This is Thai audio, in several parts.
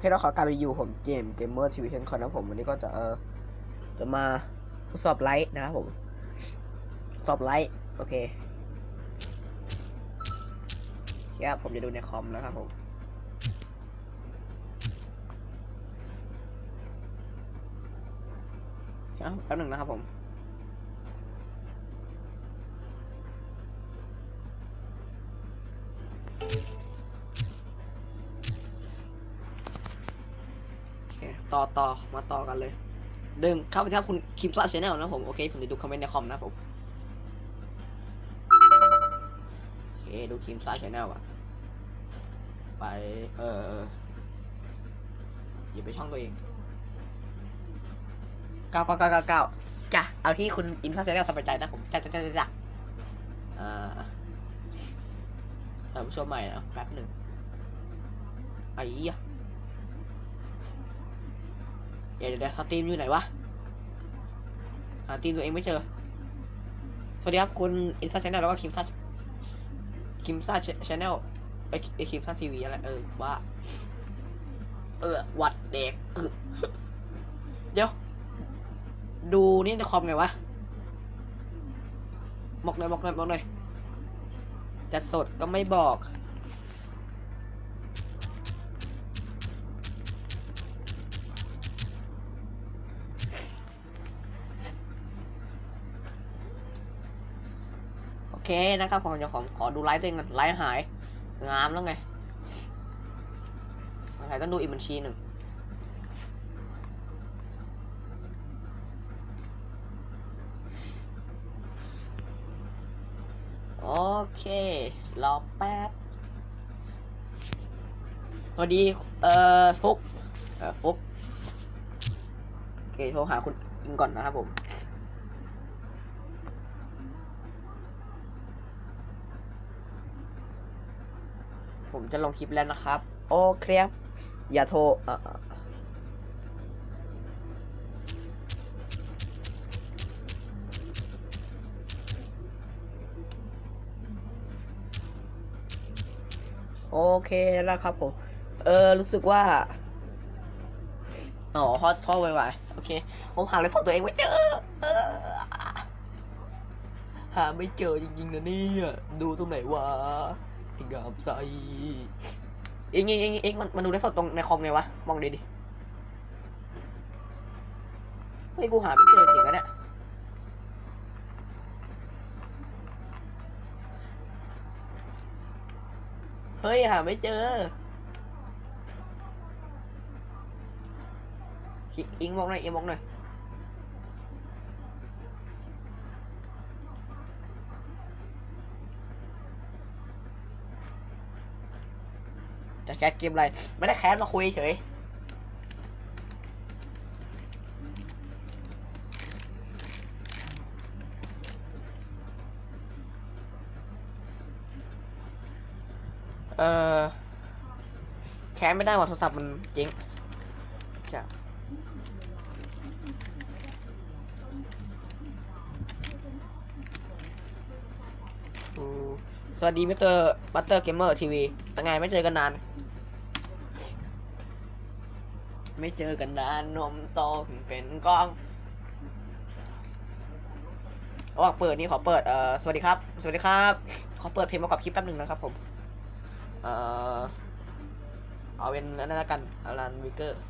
เคเราขอการรีวิวผมเจมเกมเมอร์ทีวีเทนคอนนะผมวันนี้ก็จะเออจะมาทดสอบไลท์นะครับผม สอบไลท์โอเคครับผมจะดูในคอมนะครับผมครับแป๊บหนึ่งนะครับผม ต่อต่อมาต่อกันเลยดึงเข้าไปที่คุณคิมซ่าชแนลนะผม โอเค ผมจะดูคอมเมนต์ในคอมนะผม โอเค ดูคิมซ่าชแนลอะไป เอออย่าไปช่องตัวเองเก้าเก้าเก้าเก้าเก้าจ้ะ เอาที่คุณอินซ่าชแนลสบายใจนะผมจ้ะจ้ะจ้ะจ้ะจ้ะอ่าท่านผู้ชมใหม่นะแป๊บหนึ่งไอ้ยะ เดี๋ยวเดี๋ยวสตรีมอยู่ไหนวะ หาตีมตัวเองไม่เจอ สวัสดีครับคุณอินซ่าชแนลแล้วก็คิมซ่าคิมซ่าชแนลไอไอคิมซ่าทีวีอะไร เออว่า เออ วัดเด็กเออเดี๋ยว ดูนี่ในคอมไงวะบอกหน่อยบอกหน่อยบอกหน่อยจะสดก็ไม่บอก เคนะครับผมเดี๋ยวผมขอดูไลฟ์ตัวเองก่อนไลฟ์หาย งามแล้วไงหายต้องดูอีกบัญชีหนึ่งโอเค รอแป๊บสวัสดี เอ่อฟุกเอ่อฟุก โอเคโทรหาคุณอิงก่อนนะครับผม ผมจะลงคลิปแล้วนะครับ โอเคครับ อย่าโทรโอเคแล้วครับผม เออ รู้สึกว่า อ๋อ ฮอตท่อไวๆ โอเค ผมหาเลยสดตัวเองไม่เจอเออหาไม่เจอจริงๆนะเนี่ย ดูตรงไหนวะ งามใสเองเองเองเองมันมันดูได้สดตรงในคอมไงวะ มองดีดิเฮ้ยกูหาไม่เจอจริงอะเนี่ยเฮ้ยหาไม่เจอ อิงมองหน่อยอ็มมองหน่อย แคสเกมอะไร ไม่ได้แคสมาคุยเฉยเออแคสไม่ได้ว่ะโทรศัพท์มันเจ๊งจะอืมสวัสดีมิสเตอร์บัตเตอร์เกมเมอร์ทีวีเป็นไงไม่เจอกันนาน ไม่เจอกันนานนมโตถึงเป็นกล้องระหว่างเปิดนี่ขอเปิดเอ่อสวัสดีครับ สวัสดีครับ ขอเปิดเพลงประกอบคลิปแป๊บหนึ่งนะครับผมเอ่อเอาเป็นอันนั้นละกันอารันวิกเกอร์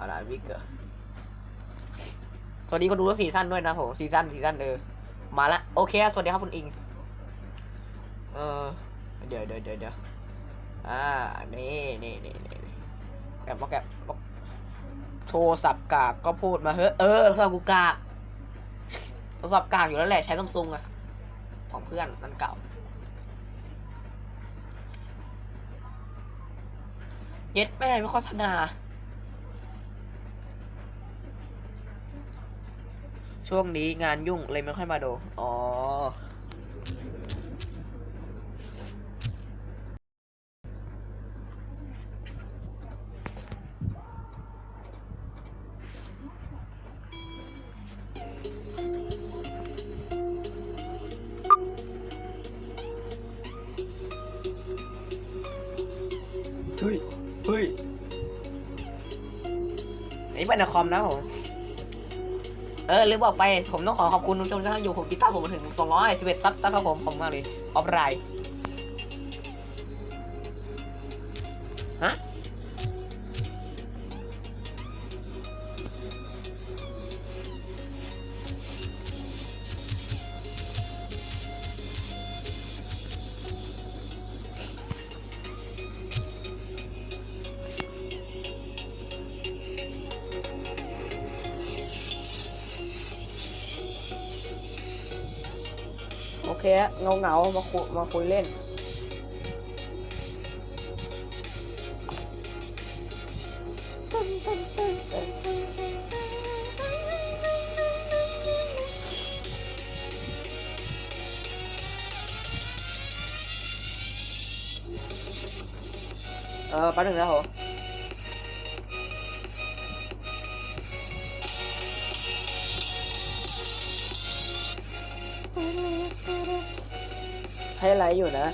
อารันวิกเกอร์สวัสดีก็ดูว่าซีซั่นด้วยนะผมซีซั่นซีซั่นเออมาละโอเคสวัสดีครับคุณอิงเออเดี๋ยวเดี๋ยวเดี๋ยวเดี๋ยวอ่านี่นี่นี่นี่นี่ แกบอกแกบอกโทรศัพท์กากก็พูดมาเฮ้ยเออโทรศัพท์กูกากโทรศัพท์กากอยู่แล้วแหละใช้ซัมซุงอะของเพื่อนมันเก่า เย็ดแม่ไม่โฆษณา ช่วงนี้งานยุ่งเลยไม่ค่อยมาดู อ๋อ ในคอมนะผม เออลืมบอกไป ผมต้องขอขอบคุณทุกท่านที่อยู่ผมติดตามผมมาถึง211ซับนะครับผมขอบมากเลยออฟไลน์ฮะ โอเคเงาเงาๆมาคุยมาคุยเล่น เออแป๊บนึงนะโห ให้ไลฟ์อยู่นะ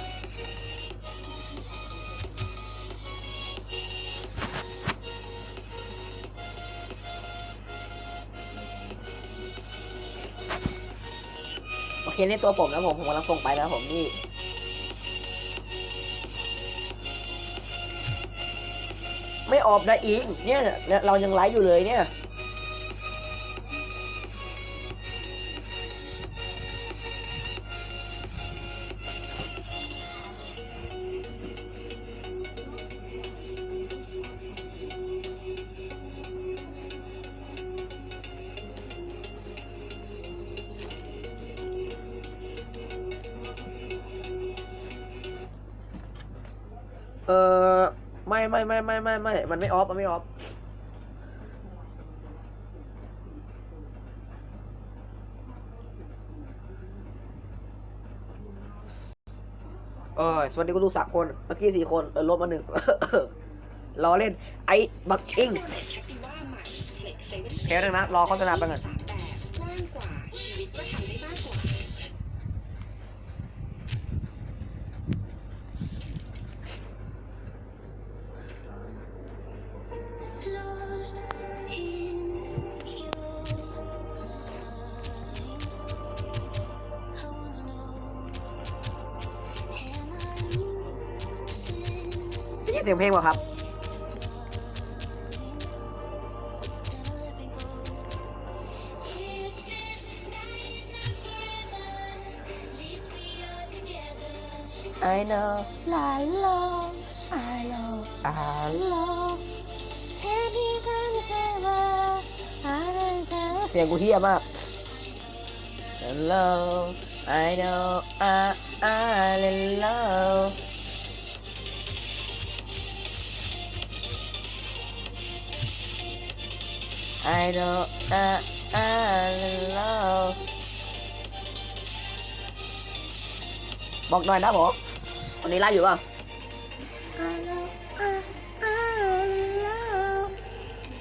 โอเคนี่ตัวผมนะผม ผมกำลังส่งไปนะผมนี่ไม่ออกนะอิงเนี่ยเนี่ยเรายังไลฟ์อยู่เลยเนี่ย ออไม่ไม่ไม่ไม่ไม่ไม่มันไม่ออฟมันไม่ออฟเออสวัสดีคุณดูสามคน เมื่อกี้สี่คนเออลบมาหนึ่งรอเล่น ไอ้บักชิงแค่นึงนะ รอโฆษณาไปก่อนสามแบบกว้างกว่าชีวิตก็ทำได้มาก เสียงเพลงป่ะครับ I know La la, I love, I love. Every time you say love, I don't tell เสียงกูเฮียมาก Hello I know I I love I know I I love บอกหน่อยนะผมวันนี้ไลฟ์อยู่ป่ะ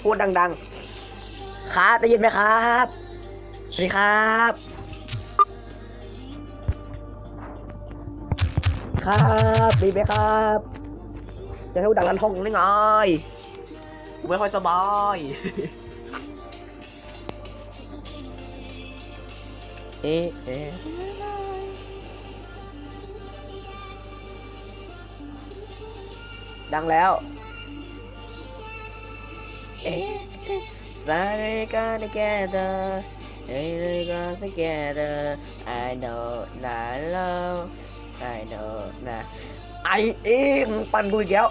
พูดดังๆ ครับ ได้ยินไหมครับ สวัสดีครับ ครับดีไหมครับจะให้พูดดังรันห้องนี่ไงไม่ค่อยสบาย เอ๊ะเอ๊ะดังแล้วเอ๊ะ Sorry, got together. They got together. I know, not love. I know, not. ไอเองปั่นกูอี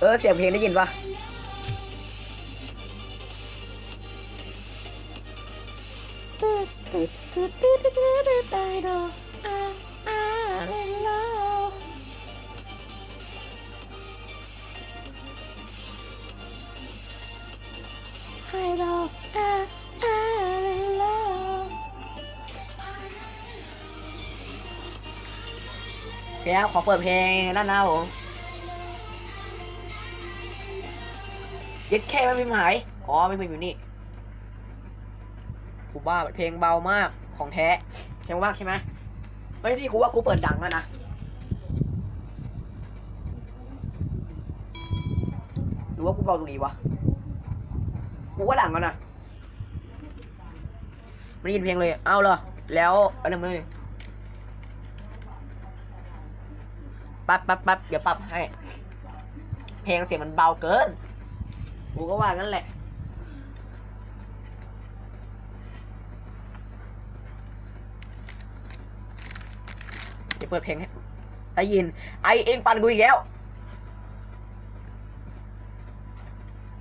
เออเสียงเพลงได้ยินปะ I know, I, I love. I know, I, I love. โอเคครับขอเปิดเพลงด้านหน้าผม ยึดแค่ไม่พิมพ์หาย อ๋อไม่พิมพ์อยู่นี่ผูบ้าเพลงเบามากของแท้เพลงมากใช่ไหมเฮ้ยนี่กูว่ากูเปิดดังแล้วนะหรือว่ากูเบาตรงนี้วะกูว่าดังแล้วนะไม่ได้ยินเพลงเลยเอาเหรอแล้วอะไรมึงเลยปั๊บปั๊บปั๊บเดี๋ยวปรับให้ เพลงเสียงมันเบาเกิน กูก็ว่างั้นแหละ เดี๋ยวเปิดเพลงให้ได้ยิน ไอเองปั่นกูอีกแล้ว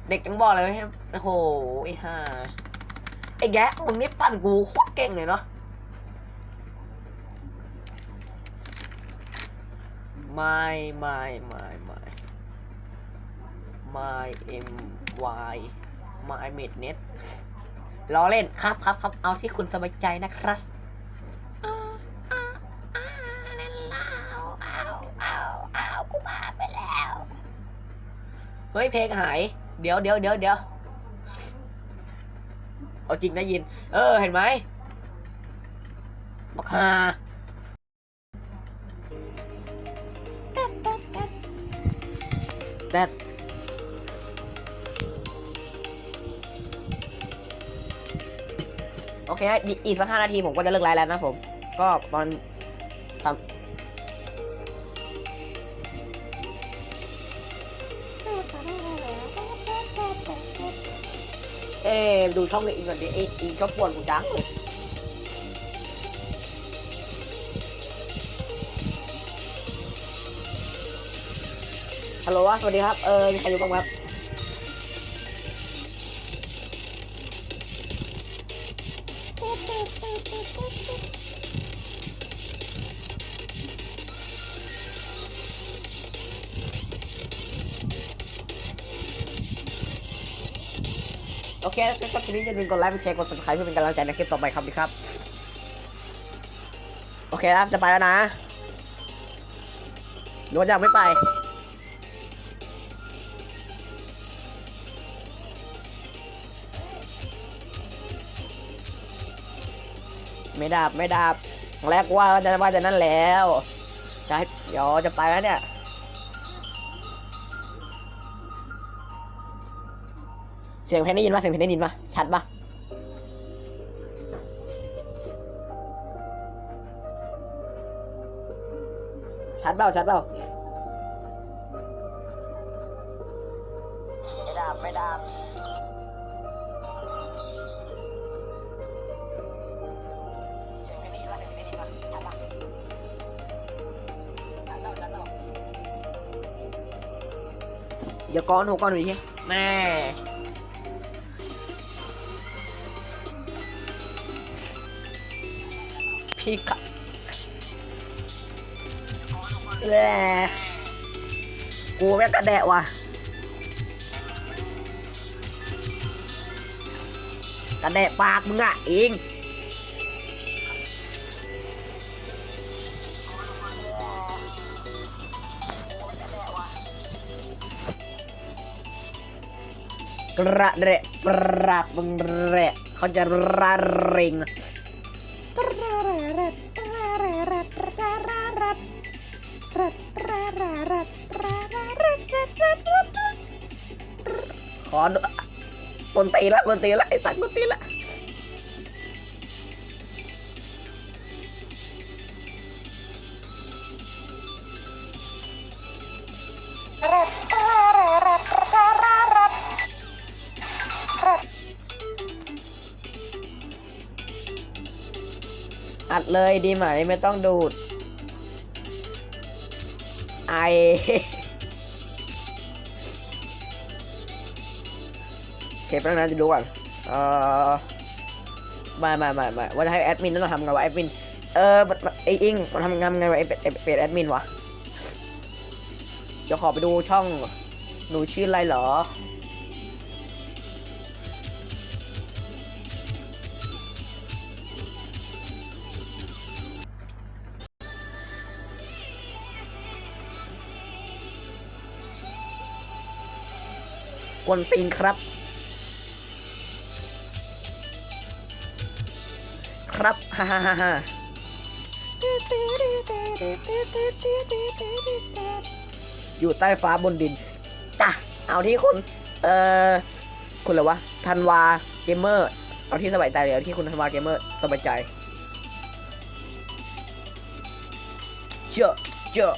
เด็กยังบอกเลยว่าโอ้โห ไอ้ห่า ไอ้แกะมึงนี่ปั่นกูโคตรเก่งเลยเนาะ ไม่ไม่ไม่ไม่ ไม่เอ็มวายไม่เมดเน็ตล้อเล่นครับครับครับเอาที่คุณสบายใจนะครับอ้าวอ้าวอ้าเอาวอ้าวอ้ากูมาไปแล้วเฮ้ยเพลงหาย เดี๋ยวเดี๋ยวเดี๋ยวเดี๋ยวเอาจริงได้ยิน เออ เห็นไหมบักฮาแต่ โอเคฮะอีอีกสักห้านาทีผมก็จะเลิกไลฟ์แล้วนะผม ก็ตอนทำเอ๊ะดูช่องนี้อีกก่อนดิไออีชอบปวนกูจังเลยฮัลโหลสวัสดีครับ เออมีใครอยู่บ้างครับ โอเคถ้าชอบคลิปนี้อย่าลืมกดไลค์กดแชร์กด subscribe เพื่อเป็นกำลังใจในคลิปต่อไปครับดีครับ โอเคครับจะไปแล้วนะหรือว่าจะไม่ไป ไม่ดับไม่ดับแรกว่าจะว่าจะนั่นแล้วจะให้เดี๋ยวจะไปแล้วเนี่ยเสียงเพลงได้ยินปะเสียงเพลงได้ยินปะชัดปะชัดเปล่าชัดเปล่า เดี๋ยวก้อนหนูก้อนหนูดิแม่พี่ ระเดะปรากบงเระเขาจะระริงขอดูปนตีละดนตีละไอ้สัตว์ปนตีละ เลยดีไหมไม่ต้องดูด ไอ เคแป๊บนึงนะจะดูก่อนเออไม่ไม่ไม่ไม่ว่าจะให้แอดมินต้องทำไงวะแอดมิน เออไออิงมันทำงานไงวะไอเป็ดแอดมินวะเดี๋ยวขอไปดูช่อง หนูชื่ออะไรเหรอ กวนตีนครับ ครับฮ่าฮ่าฮ่าฮ่าอยู่ใต้ฟ้าบนดินจ้ะเอาที่คุณ เอ่อ คุณอะไรวะ ธันวาเกมเมอร์ เอาที่สบายใจเลยเอาที่คุณธันวาเกมเมอร์สบายใจ เจอะเจอะ